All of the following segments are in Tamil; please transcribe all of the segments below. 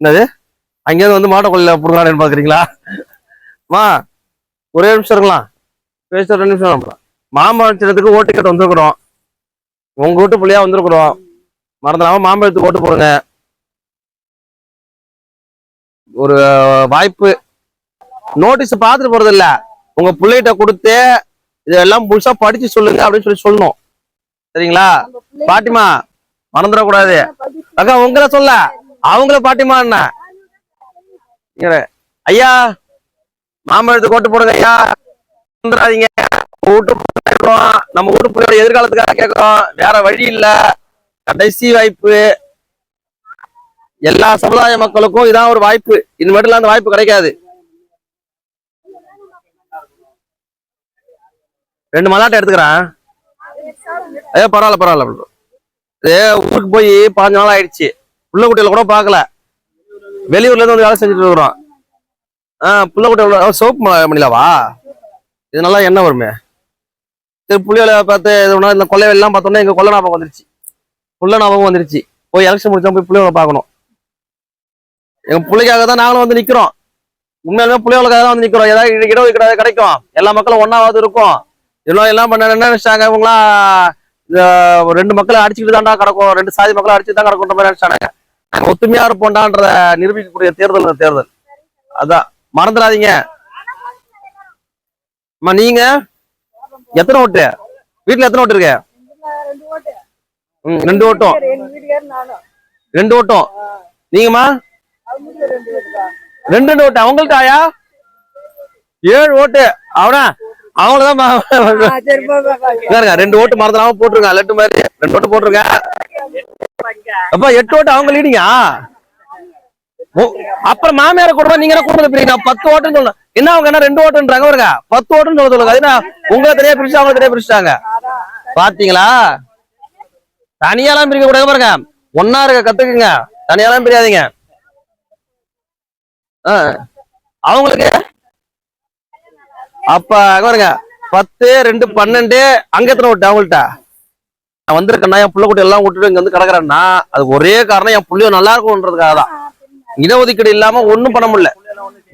என்னது? அங்கேயிருந்து வந்து மாட்டை கொல்ல புடுங்கலான்னு பாக்குறீங்களா? மா ஒரே நிமிஷம் இருக்கலாம் பேச ரெண்டு நிமிஷம். மாம்பழத்துக்கு ஓட்டு கட்ட வந்திருக்கிறோம். உங்க வீட்டு பிள்ளையா வந்திருக்கிறோம். மறந்துடாம மாம்பழத்துக்கு ஓட்டு போடுங்க. ஒரு வாய்ப்பு. நோட்டீஸ் பார்த்துட்டு போறது இல்ல உங்க பிள்ளைகிட்ட கொடுத்து இதெல்லாம் முழுசா படிச்சு சொல்லுங்க அப்படின்னு சொல்லி சொல்லணும். சரிங்களா? பாட்டிமா மறந்துடக்கூடாது. அக்கா உங்களை சொல்ல. அவங்கள பாட்டிமா என்ன ஐயா மாம்பழத்து கோட்டு போடுங்க ஐயா. மறந்துடாதீங்க. வீட்டு பிள்ளை கேட்கிறோம். நம்ம வீட்டு பிள்ளையோட எதிர்காலத்துக்காக கேட்கிறோம். வேற வழி இல்ல. கடைசி வாய்ப்பு. எல்லா சமுதாய மக்களுக்கும் இதான் ஒரு வாய்ப்பு. இது மட்டும் அந்த வாய்ப்பு கிடைக்காது. ரெண்டு மலாட்டை எடுத்துக்கிறேன். ஐயா பரவாயில்ல பரவாயில்ல. ஊருக்கு போய் பாஞ்சு நாள் ஆயிடுச்சு. புள்ள குட்டியில கூட பார்க்கல வெளியூர்ல இருந்து வந்து வேலை செஞ்சுட்டு இருக்கிறோம். ஆ புள்ள சோப்பு மணிலாவா? இது நல்லா என்ன வருமே. சரி புள்ளியோல பார்த்து இது இந்த கொள்ளை எல்லாம் பார்த்தோன்னா எங்க கொள்ள ஞாபகம் வந்துருச்சு. புள்ள ஞாபகம் வந்துருச்சு. போய் எலெக்ஷன் முடிச்சா போய் புள்ளியோல பார்க்கணும். எங்க பிள்ளைக்காக தான் நாங்களும் வந்து நிக்கிறோம். உண்மையாலுமே புள்ளியோலுக்காக தான் வந்து நிக்கிறோம். ஏதாவது இடம் கிடையாது கிடைக்கும். எல்லா மக்களும் ஒன்னாவது இருக்கும். எல்லாம் எல்லாம் பண்ண என்ன நினைச்சாங்க இவங்களாம் ரெண்டு மக்களை அடிச்சுக்கிட்டு தான்டா கிடக்கும். ரெண்டு சாதி மக்களை அடிச்சுட்டு தான் கிடக்குன்ற மாதிரி நினைச்சாங்க ஒத்துமையா இருப்போம்டான்ற நிரூபிக்கக்கூடிய தேர்தல் தேர்தல். அதான். மறந்துடாதீங்க. அம்மா நீங்க? எத்தனை ஓட்டு? வீட்டுல எத்தனை ஓட்டு இருக்கு? ரெண்டு ரெண்டு ஓட்டம். ரெண்டு ஓட்டம். நீங்கம்மா? ரெண்டு ரெண்டு ரெண்டு ஓட்டு. அவங்கள்ட்ட ஆயா? ஏழு ஓட்டு. அவனா? பாருங்க ரெண்டு ஓட்டு மறந்துடாம போட்டுருங்க. லட்டு மாதிரி. ரெண்டு ஓட்டு போட்டுருங்க. அப்பா எட்டு ஓட்டு அவங்க லீடிங்கா அப்புறம் மாமியார கூட நீங்க என்ன கூட்டு போறீங்க பத்து ஓட்டுன்னு சொல்லணும் என்ன அவங்க என்ன ரெண்டு ஓட்டுன்றாங்க? பாருங்க. பத்து ஓட்டுன்னு சொல்ல சொல்லுங்க. அது உங்களை தனியா பிரிச்சு அவங்க தனியா பிரிச்சுட்டாங்க. பாத்தீங்களா? தனியாலாம் பிரிக்க கூடாது பாருங்க. ஒன்னா இருக்க கத்துக்குங்க. தனியாலாம் பிரியாதீங்க. அவங்களுக்கு அப்ப பாருங்க. பத்து ரெண்டு பன்னெண்டு அங்க எத்தனை ஓட்டு அவங்கள்ட்ட? நான் வந்திருக்கேன்னா என் புள்ள குட்டி எல்லாம் விட்டுட்டு இங்க வந்து கிடக்குறேன்னா அது ஒரே காரணம் என் புள்ளைய நல்லா இருக்கும்ன்றதுக்காக தான். இடஒதுக்கீடு இல்லாம ஒண்ணும் பண்ண முடியல.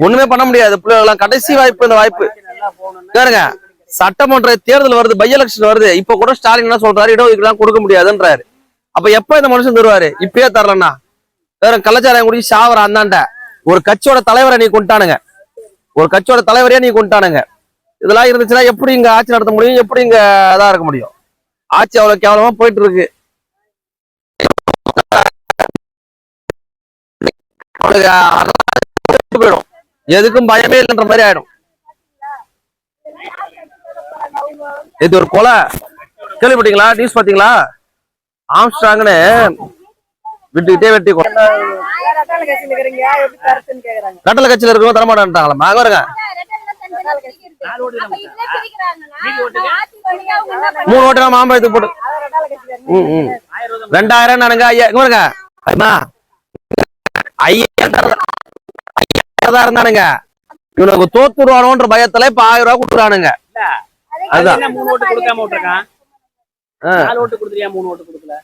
ஒண்ணுமே பண்ண முடியாது. பிள்ளைகள்லாம் கடைசி வாய்ப்பு இந்த வாய்ப்பு. பாருங்க. சட்டமன்ற தேர்தல் வருது பை எலெக்ஷன் வருது. இப்ப கூட ஸ்டாலின் என்ன சொல்றாரு? இடஒதுக்கீடு கொடுக்க முடியாதுன்றாரு. அப்ப எப்ப இந்த மனுஷன் தருவாரு? இப்பயே தரலன்னா வேற கலாச்சாரம் குடிச்சு சாவர அந்தாண்ட. ஒரு கட்சியோட தலைவரை நீ கொண்டானுங்க ஒரு கட்சியோட தலைவரையே நீ கொண்டானுங்க இதெல்லாம் இருந்துச்சுன்னா எப்படி இங்க ஆட்சி நடத்த முடியும்? எப்படி இங்க இதா இருக்க முடியும்? ஆட்சி அவ்வளவு கேவலமா போயிட்டு இருக்கு போயிடும் எதுக்கும் பயமே இல்லைன்ற மாதிரி ஆயிடும். இது ஒரு கொலை. கேள்விப்பட்டீங்களா? நியூஸ் பாத்தீங்களா ஆம்ஸ்ட்ராங்னு விட்டுக்கிட்டே வெட்டி கட்டளை கட்சியில இருக்கவங்க தரமாட்டான்ட்டாங்களா அங்க வருங்க மூணு ஓட்டு நான் மாம்பழத்துக்கு போட்டு. அதான் ம், ம். ரெண்டாயிரம் நானுங்க ஐயா இங்க பாருங்க அம்மா. ஐயாயிரம் தான் இருந்தானுங்க இவனுக்கு தோத்துருவானோன்ற பயத்துல இப்ப ஆயிரம் ரூபாய் கொடுக்குறானுங்க. அதுதான். என்ன மூணு ஓட்டு கொடுக்காம விட்டுருக்கான். நாலு ஓட்டு கொடுத்துறியா மூணு ஓட்டு கொடுக்கல?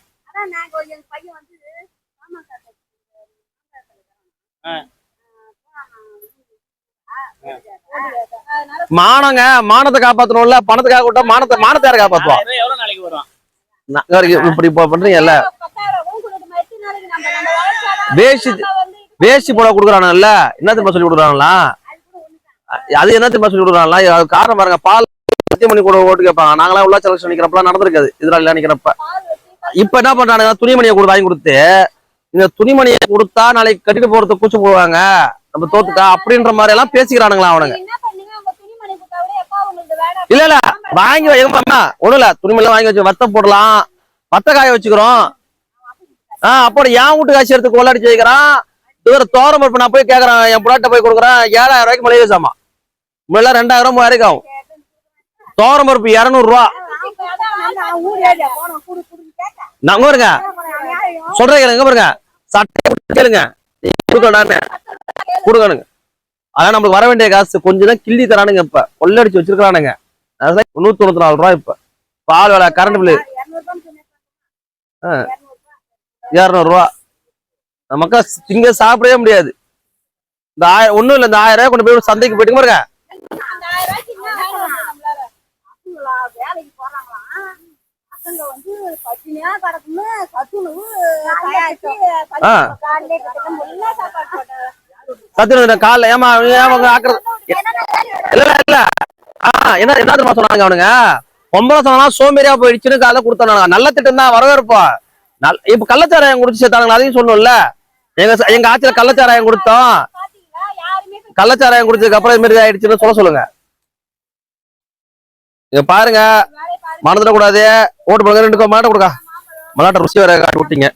மானங்க மானத்தை காப்பாத்தணும்ல. பணத்துக்காக விட்டா மானத்தை மானத்தை யாரை காப்பாத்துவா? ஆயிரம் ரூபாய் எவ்வளவு நாளைக்கு வரும் நான் இங்க பாருங்க, இப்படி இப்ப பண்றீங்கல்ல? வேஷ்டி வேஷ்டி போட கொடுக்குறானுல்ல என்ன திரும்ப சொல்லி கொடுக்குறாங்களா அது என்ன திரும்ப சொல்லி கொடுக்குறாங்களா அது காரணம் பாருங்க பால் மணி கூட ஓட்டு கேட்பாங்க. நாங்களாம் உள்ள செலக்ஷன் நிக்கிறப்பலாம் நடந்திருக்காது. இதுல நிக்கிறப்ப. இப்ப என்ன பண்றானுங்க? துணிமணியை கூட வாங்கி கொடுத்து இந்த துணிமணியை கொடுத்தா நாளைக்கு கட்டிட்டு போறதுக்கு கூச்சு போடுவாங்க. நம்ம தோத்துட்டா அப்படின்ற மாதிரி எல்லாம் பேசிக்கிறானுங்களா அவனுங்க. இல்ல இல்ல. வாங்கி வை அம்மா ஒண்ணும் இல்ல. துணிமணி வாங்கி வச்சு வத்த போடலாம். வத்த காய வச்சுக்கிறோம். ஆஹ் அப்புறம் என் வீட்டு காய்ச்சி எடுத்து கொள்ளடிச்சு வைக்கிறான். இவர் தோரம் பருப்பு நான் போய் கேக்குறேன். என் புடாட்ட போய் கொடுக்குறேன். ஏழாயிரம் ரூபாய்க்கு மளிகை சாமா முன்னாடி ரெண்டாயிரம் மூவாயிரம் ஆகும். தோரம் பருப்பு இருநூறு ரூபா நான் பாருங்க. சொல்றேன் இங்க பாருங்க. சட்டை கேளுங்க. நீங்க கொடுக்கணுங்க. அதான் நம்மளுக்கு வர வேண்டிய காசு கொஞ்சம் தான் கிள்ளி தரானுங்க இப்ப. கொள்ளடிச்சு வச்சிருக்கானுங்க அதான் நூத்தி தொண்ணூத்தி நாலு ரூபா இப்ப. பால் விலை கரண்ட் பில்லு இரநூறுவா. நமக்கு திங்க சாப்பிடவே முடியாது. இந்த ஆயிரம் ஒன்றும் இல்லை இந்த ஆயிரம் ரூபாய் கொண்டு போய் சந்தைக்கு போயிட்டு பாருங்க. பசங்க வந்து பட்டினியா கிடக்குன்னு சத்துணவு சத்துணவு காலைல ஏமா ஆக்குறது? இல்ல. இல்ல என்ன என்ன தெரியுமா சொன்னாங்க அவனுங்க? பொம்பளை சொன்னா சோம்பேறியா போயிடுச்சுன்னு காலைல கொடுத்தானுங்க. நல்ல திட்டம் தான் வரவேற்போம் நல் இப்ப கள்ளச்சாராயம் குடிச்சு சேர்த்தானுங்க அதையும் சொல்லணும்ல. எங்க எங்க ஆட்சியில கள்ளச்சாராயம் கொடுத்தோம். கள்ளச்சாராயம் குடிச்சதுக்கு அப்புறம் இது மாதிரி ஆயிடுச்சுன்னு சொல்ல சொல்லுங்க. இங்க பாருங்க. மறந்துடக்கூடாது. ஓட்டு போடுங்க ரெண்டு மாட்டை கொடுக்கா. மலாட்ட ருசி வேற காட்டி விட்டீங்க.